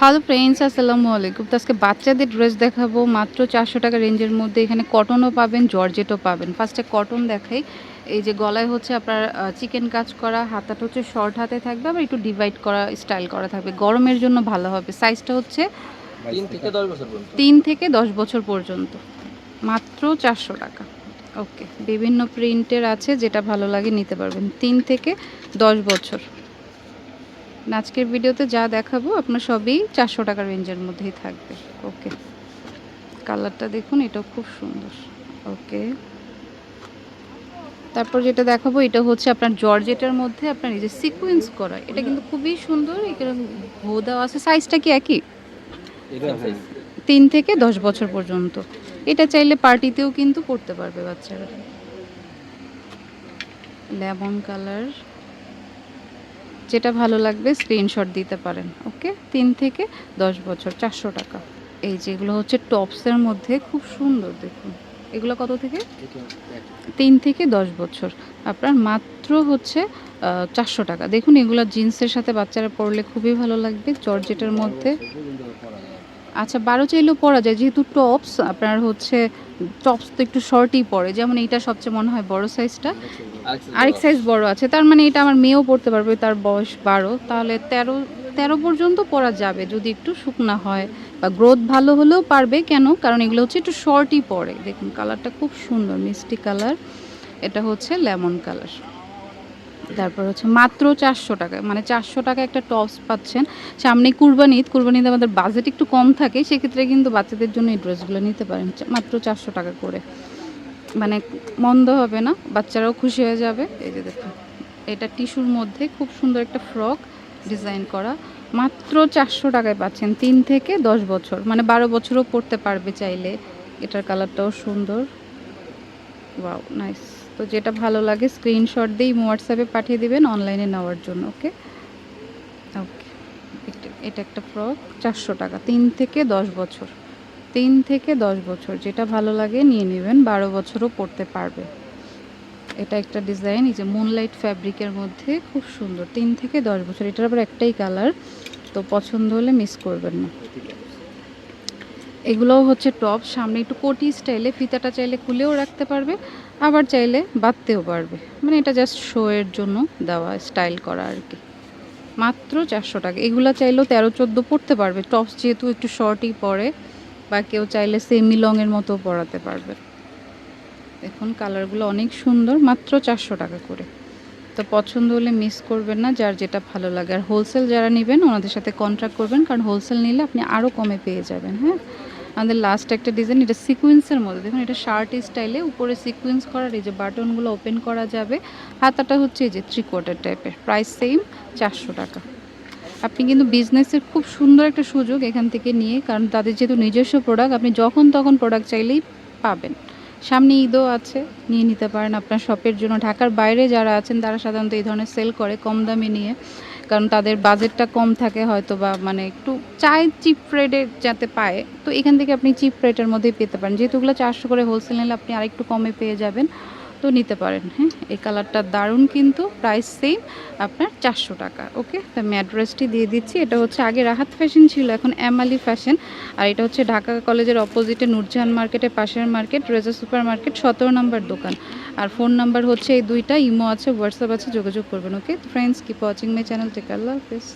Hello friends আসসালামু আলাইকুম। তো আজকে বাচ্চাদের ড্রেস দেখাবো। মাত্র চারশো টাকা রেঞ্জের মধ্যে। এখানে কটনও পাবেন জর্জেটও পাবেন। ফার্স্টে কটন দেখাই। এই যে গলায় হচ্ছে আপনার চিকেন কাজ করা। হাতাটা হচ্ছে শর্ট হাতে থাকবে। আবার একটু ডিভাইড করা স্টাইল করা থাকবে। গরমের জন্য ভালো হবে। সাইজটা হচ্ছে তিন থেকে দশ বছর পর্যন্ত। তিন থেকে দশ বছর পর্যন্ত। মাত্র চারশো টাকা। ওকে বিভিন্ন প্রিন্টের আছে। যেটা ভালো লাগে নিতে পারবেন। তিন থেকে দশ বছর। আজকের ভিডিওতে যা দেখাবো আপনার সবই চারশো টাকা রেঞ্জের মধ্যেই থাকবে। ওকে কালারটা দেখুন এটাও খুব সুন্দর। ওকে তারপর যেটা দেখাবো এটা হচ্ছে আপনার জর্জেটের মধ্যে আপনার এই যে সিকোয়েন্স করা এটা কিন্তু খুবই সুন্দর এখানে ভো দেওয়া আছে। সাইজটা কি একই? এটা হ্যাঁ। তিন থেকে দশ বছর পর্যন্ত। এটা চাইলে পার্টিতেও কিন্তু পড়তে পারবে বাচ্চারা। লেমন কালার যেটা ভালো লাগবে স্ক্রিনশট দিতে পারেন ওকে তিন থেকে দশ বছর, চারশো টাকা। এই যেগুলো হচ্ছে টপসের মধ্যে, খুব সুন্দর দেখুন। এগুলো কত থেকে? তিন থেকে দশ বছর। আপনার মাত্র হচ্ছে চারশো টাকা। দেখুন, এগুলো জিন্সের সাথে বাচ্চারা পরলে খুবই ভালো লাগবে, জর্জেটের মধ্যে। আচ্ছা বারো চাইলেও পরা যায়। যেহেতু টপস আপনার হচ্ছে টপস তো একটু শর্টই পরে। যেমন এইটা সবচেয়ে মনে হয় বড় সাইজটা আরেক সাইজ বড় আছে। তার মানে এটা আমার মেয়েও পড়তে পারবে, তার বয়স বারো। তাহলে তেরো তেরো পর্যন্ত পরা যাবে। যদি একটু শুকনা হয় বা গ্রোথ ভালো হলেও পারবে কেন? কারণ এগুলো হচ্ছে একটু শর্টই পরে। দেখুন কালারটা খুব সুন্দর, মিষ্টি কালার এটা হচ্ছে লেমন কালার তারপর হচ্ছে মাত্র চারশো টাকা মানে চারশো টাকা একটা টপস পাচ্ছেন। সামনে কুরবানি ঈদ কুরবানিতে আমাদের বাজেট একটু কম থাকে, সেক্ষেত্রে কিন্তু বাচ্চাদের জন্য এই ড্রেসগুলো নিতে পারেন মাত্র চারশো টাকা করে। মানে মন্দ হবে না, বাচ্চারাও খুশি হয়ে যাবে। এই যে দেখুন, এটা টিস্যুর মধ্যে খুব সুন্দর একটা ফ্রক ডিজাইন করা, মাত্র চারশো টাকায় পাচ্ছেন। তিন থেকে দশ বছর মানে বারো বছরও পড়তে পারবে চাইলে। এটার কালারটাও সুন্দর। ওয়াও নাইস তো যেটা ভালো লাগে স্ক্রিনশট দিয়ে হোয়াটসঅ্যাপে পাঠিয়ে দিবেন অনলাইনে নেওয়ার জন্য ওকে ওকে এটা একটা ফ্রক চারশো টাকা। তিন থেকে দশ বছর। তিন থেকে দশ বছর। যেটা ভালো লাগে, নিয়ে নেবেন। বারো বছরও পড়তে পারবে। এটা একটা ডিজাইন এই যে মুনলাইট ফ্যাব্রিকের মধ্যে খুব সুন্দর। তিন থেকে দশ বছর। এটার আবার একটাই কালার তো পছন্দ হলে মিস করবেন না। এগুলোও হচ্ছে টপ। সামনে একটু কোটি স্টাইলে, ফিতাটা চাইলে খুলেও রাখতে পারবে, আবার চাইলে বাঁধতেও পারবে। মানে এটা জাস্ট শো এর জন্য দেওয়া স্টাইল করা আর কি। মাত্র চারশো টাকা। এগুলো চাইলেও তেরো চোদ্দ পড়তে পারবে। টপস যেহেতু একটু শর্টই পরে, বা কেউ চাইলে সেমি লংয়ের মতো পরাতে পারবে। দেখুন কালারগুলো অনেক সুন্দর, মাত্র চারশো টাকা করে। তো পছন্দ হলে মিস করবেন না, যার যেটা ভালো লাগে। আর হোলসেল যারা নেবেন, ওনাদের সাথে কন্ট্রাক্ট করবেন, কারণ হোলসেল নিলে আপনি আরও কমে পেয়ে যাবেন হ্যাঁ? আমাদের লাস্ট একটা ডিজাইন এটা সিকুয়েন্সের মধ্যে। দেখুন, এটা শার্ট স্টাইলে উপরে সিকুয়েন্স করার, এই যে বাটনগুলো ওপেন করা যাবে। হাতাটা হচ্ছে এই যে থ্রি কোয়ার্টার টাইপের প্রাইস সেম চারশো টাকা। আপনি কিন্তু বিজনেসের খুব সুন্দর একটা সুযোগ এখান থেকে নিয়ে, কারণ তাদের যেহেতু নিজস্ব প্রোডাক্ট আপনি যখন তখন প্রোডাক্ট চাইলেই পাবেন। সামনে ঈদও আছে, নিয়ে নিতে পারেন আপনার শপের জন্য। ঢাকার বাইরে যারা আছেন, তারা সাধারণত এই ধরনের সেল করে, কম দামে নিয়ে। কারণ তাদের বাজেটটা কম থাকে হয়তো বা মানে একটু চায় চিপ রেটে যাতে পায়। তো এখান থেকে আপনি চিপ রেটের মধ্যেই পেতে পারেন। যেহেতু ওগুলো চারশো করে হোলসেল নিলে আপনি আরেকটু কমে পেয়ে যাবেন। তো নিতে পারেন হ্যাঁ? এই কালারটা দারুণ কিন্তু প্রাইস সেম আপনার চারশো টাকা ওকে তো আমি অ্যাড্রেসটি দিয়ে দিচ্ছি, এটা হচ্ছে আগে রাহাত ফ্যাশন ছিল, এখন এমালি ফ্যাশন আর এটা হচ্ছে ঢাকা কলেজের অপোজিটে নূরজাহান মার্কেটের পাশের মার্কেট রেজা সুপার মার্কেট সতেরো নম্বর দোকান, আর ফোন নাম্বার হচ্ছে এই দুইটা, ইমো আছে হোয়াটসঅ্যাপ আছে, যোগাযোগ করবেন okay friends keep watching my channel take Allah Hafiz.